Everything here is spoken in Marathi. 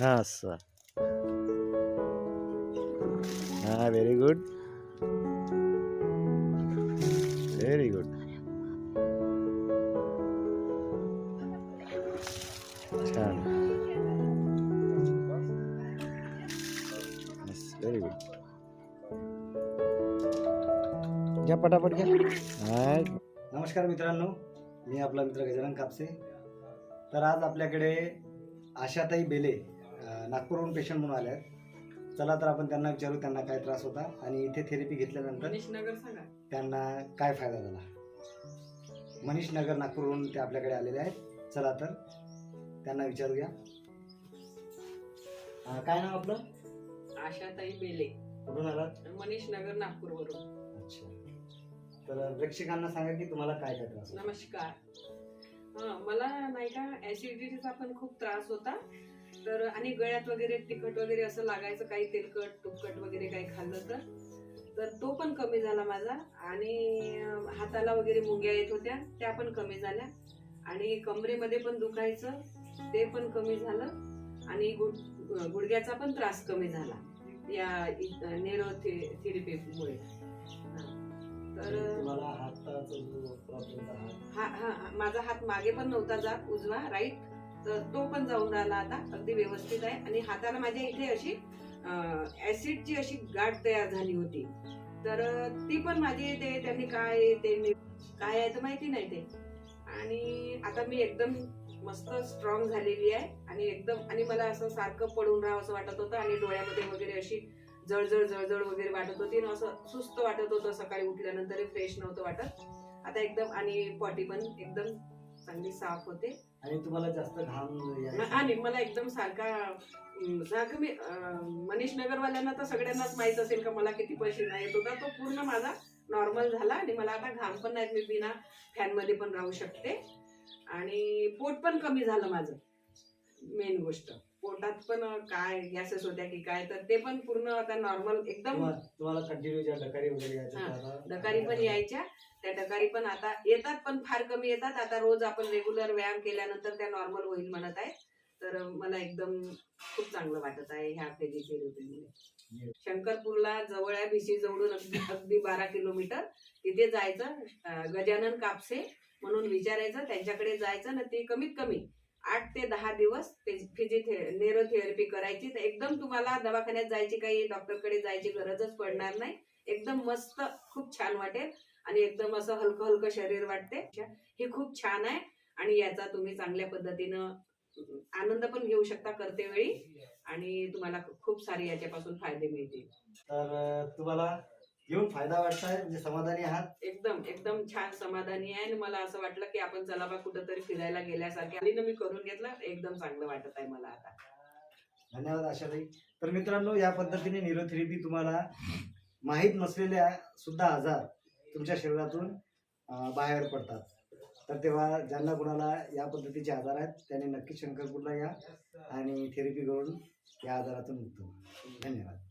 हा असं हा व्हेरी गुड व्हेरी गुड छान व्हेरी गुड घ्या पटापट घ्या. नमस्कार मित्रांनो. मी आपला मित्र गजानन कापसे. तर आज आपल्याकडे आशाताई बेले अं, नागपूरहून पेशंट म्हणून आले आहेत. चला तर आपण त्यांना विचारू त्यांना काय त्रास होता आणि इथे थेरपी घेतल्यानंतर मनीष नगर सांगा. त्यांना काय फायदा झाला. मनीष नगर नागपूरहून ते आपल्याकडे आलेले आहेत. चला तर त्यांना विचारूया. अं, काय नाव आपलं? आशाताई बेले. कुठून आलात? मनीष नगर नागपूर वरून अच्छा. तर प्रेक्षकांना सांगा की तुम्हाला काय काय त्रास होता? नमस्कार. हा मला नाही का ऍसिडिटीचा पण खूप त्रास होता. तर आणि गळ्यात वगैरे तिखट वगैरे असं लागायचं काही तेलकट तुपकट वगैरे काही खाल्लं तर. तर तो पण कमी झाला माझा. आणि हाताला वगैरे मुंग्या येत होत्या त्या पण कमी झाल्या. आणि कमरेमध्ये पण दुखायचं ते पण कमी झालं. आणि गुड गुडघ्याचा पण त्रास कमी झाला या नेरो थेरपीमुळे तर तुम्हाला हाताचा जो प्रॉब्लेम हात हा हा हा, माझा हात मागे पण नव्हता जात उजवा राईट. तर तो पण जाऊन राहिला आता अगदी व्यवस्थित आहे. आणि हाताला माझ्या इथे अशी ऍसिडची अशी गाठ तयार झाली होती. तर ती पण माझी ते त्यांनी काय ते मी- काय आहे तर माहिती नाही ते. आणि आता मी एकदम मस्त स्ट्रॉंग झालेली आहे. आणि एकदम आणि मला असं सारखं पडून राहावं असं वाटत होतं. आणि डोळ्यामध्ये वगैरे अशी जळजळ जळजळ वगैरे वाटत होती. आणि असं सुस्त वाटत होतं सकाळी उठल्यानंतर फ्रेश नव्हतं वाटत. आता एकदम आणि पॉटी पण एकदम चांगली साफ होते. आणि तुम्हाला जास्त घाम आणि मला एकदम सारखा सारखं मी मनीष नगरवाल्यांना तर सगळ्यांनाच माहीत असेल का मला किती पसीना येत होता. तो पूर्ण माझा नॉर्मल झाला आणि मला आता घाम पण नाही मी बिना फॅनमध्ये पण राहू शकते. आणि पोट पण कमी झालं माझं. मेन गोष्ट. पोटात पण काय गॅसेस होत्या की काय तर ते पण पूर्ण आता नॉर्मल एकदम तुम्हाला तुम्हाला कंटिन्यू ज्या डकारी वगैरे यायच्या हा, त्या आता- डकारी पण यायच्या. त्या डकारी पण आता येतात पण फार कमी येतात. आता रोज आपण रेग्युलर व्यायाम केल्यानंतर त्या नॉर्मल होईल म्हणत आहे तर मला एकदम खूप चांगलं वाटत आहे ह्या फिजिओथेरपीमुळे शंकरपूरला जवळ आहे भिशी जवळून अगदी अगदी बारा किलोमीटर. तिथे जायचं अं, गजानन कापसे म्हणून विचारायचं त्यांच्याकडे जायचं ना ते कमीत कमी आठ ते दहा दिवस फिजिथे नेरोथेरपी करायची. तर एकदम तुम्हाला दवाखान्यात जायची काही डॉक्टरकडे जायची गरजच पडणार नाही. एकदम मस्त खूप छान वाटेल. आणि एकदम असं हलकं हलकं शरीर वाटते. हे खूप छान आहे. आणि याचा तुम्ही चांगल्या पद्धतीनं आनंद पण घेऊ शकता करते वेळी आणि तुम्हाला खूप सारे याच्यापासून फायदे मिळतील. तर तुम्हाला घेऊन फायदा वाटताय म्हणजे समाधानी आहात? एकदम एकदम छान समाधानी आहे आणि मला असं वाटलं की आपण चला बा कुठंतरी फिरायला गेल्यासारखे. आणि मी करून घेतलं एकदम चांगलं वाटत आहे मला आता. धन्यवाद आशाताई. तर मित्रांनो या पद्धतीने न्यूरोथेरपी तुम्हाला माहीत नसलेल्या सुद्धा आजार तुमच्या शरीरातून बाहेर पडतात. तर तेव्हा ज्यांना कुणाला या पद्धतीचे आजार आहेत त्यांनी नक्की शंकरपूरला या आणि थेरपी करून या आजारातून मुक्त. धन्यवाद.